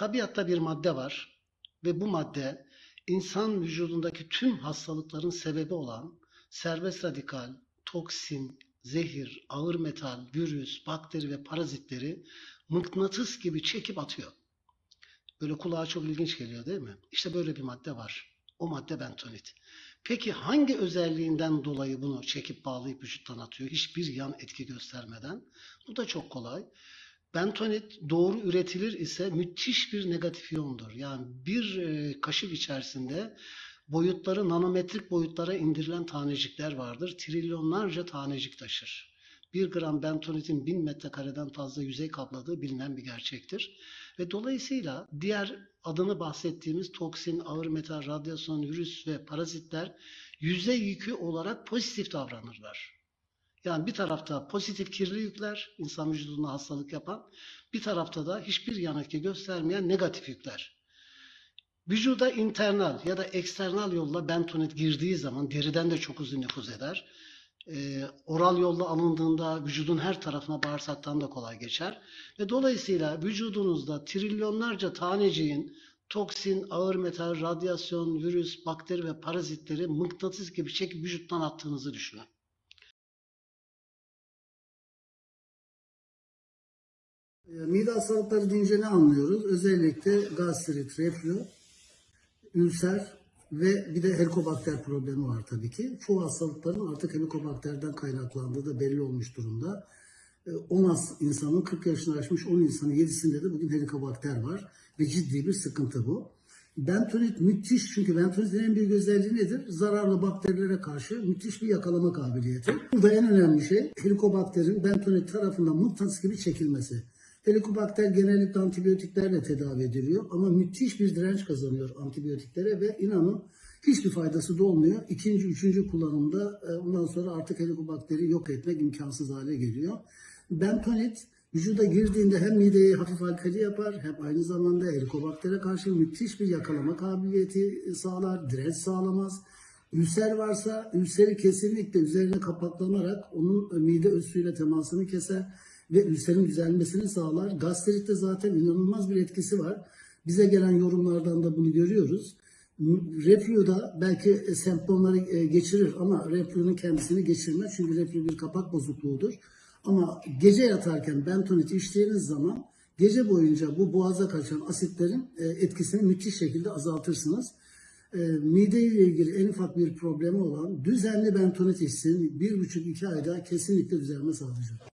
tabiatta bir madde var ve bu madde insan vücudundaki tüm hastalıkların sebebi olan serbest radikal, toksin, zehir, ağır metal, virüs, bakteri ve parazitleri mıknatıs gibi çekip atıyor. Böyle kulağa çok ilginç geliyor değil mi? İşte böyle bir madde var. O madde bentonit. Peki hangi özelliğinden dolayı bunu çekip bağlayıp vücuttan atıyor? Hiçbir yan etki göstermeden. Bu da çok kolay. Bentonit doğru üretilir ise müthiş bir negatif iyondur. Yani bir e, kaşık içerisinde boyutları nanometrik boyutlara indirilen tanecikler vardır. Trilyonlarca tanecik taşır. 1 gram bentonitin 1000 metrekareden fazla yüzey kapladığı bilinen bir gerçektir. Ve dolayısıyla diğer adını bahsettiğimiz toksin, ağır metal, radyasyon, virüs ve parazitler yüzey yükü olarak pozitif davranırlar. Yani bir tarafta pozitif kirli yükler, insan vücuduna hastalık yapan, bir tarafta da hiçbir yan etki göstermeyen negatif yükler. Vücuda internal ya da eksternal yolla bentonit girdiği zaman deriden de çok uzun nüfuz eder. Ee, oral yolla alındığında vücudun her tarafına bağırsaktan da kolay geçer. Ve dolayısıyla vücudunuzda trilyonlarca taneciğin toksin, ağır metal, radyasyon, virüs, bakteri ve parazitleri mıknatıs gibi çekip vücuttan attığınızı düşünün. Mide hastalıkları deyince ne anlıyoruz? Özellikle gastrit, reflü, ülser ve bir de helikobakter problemi var tabii ki. Çoğu hastalıkların artık helikobakterden kaynaklandığı da belli olmuş durumda. E, 10 as insanın 40 yaşını aşmış 10 insanın 7'sinde de bugün helikobakter var ve ciddi bir sıkıntı bu. Bentonit müthiş çünkü bentonitin en büyük özelliği nedir? Zararlı bakterilere karşı müthiş bir yakalama kabiliyeti. Burada en önemli şey helikobakterin bentonit tarafından mıknatıs gibi çekilmesi. Helikobakter genellikle antibiyotiklerle tedavi ediliyor ama müthiş bir direnç kazanıyor antibiyotiklere ve inanın hiçbir faydası da olmuyor. İkinci, üçüncü kullanımda e, ondan sonra artık helikobakteri yok etmek imkansız hale geliyor. Bentonit vücuda girdiğinde hem mideyi hafif alkali yapar hem aynı zamanda helikobaktere karşı müthiş bir yakalama kabiliyeti sağlar, direnç sağlamaz. Ülser varsa ülseri kesinlikle üzerine kapaklanarak onun mide üssüyle temasını keser ve ülserin düzelmesini sağlar. Gastritte zaten inanılmaz bir etkisi var. Bize gelen yorumlardan da bunu görüyoruz. Reflü'da belki semptomları e, geçirir ama reflünün kendisini geçirmez. Çünkü reflü bir kapak bozukluğudur. Ama gece yatarken bentonit içtiğiniz zaman gece boyunca bu boğaza kaçan asitlerin e, etkisini müthiş şekilde azaltırsınız. E, mide ile ilgili en ufak bir problemi olan düzenli bentonit içsin bir buçuk iki ayda kesinlikle düzelme sağlayacak.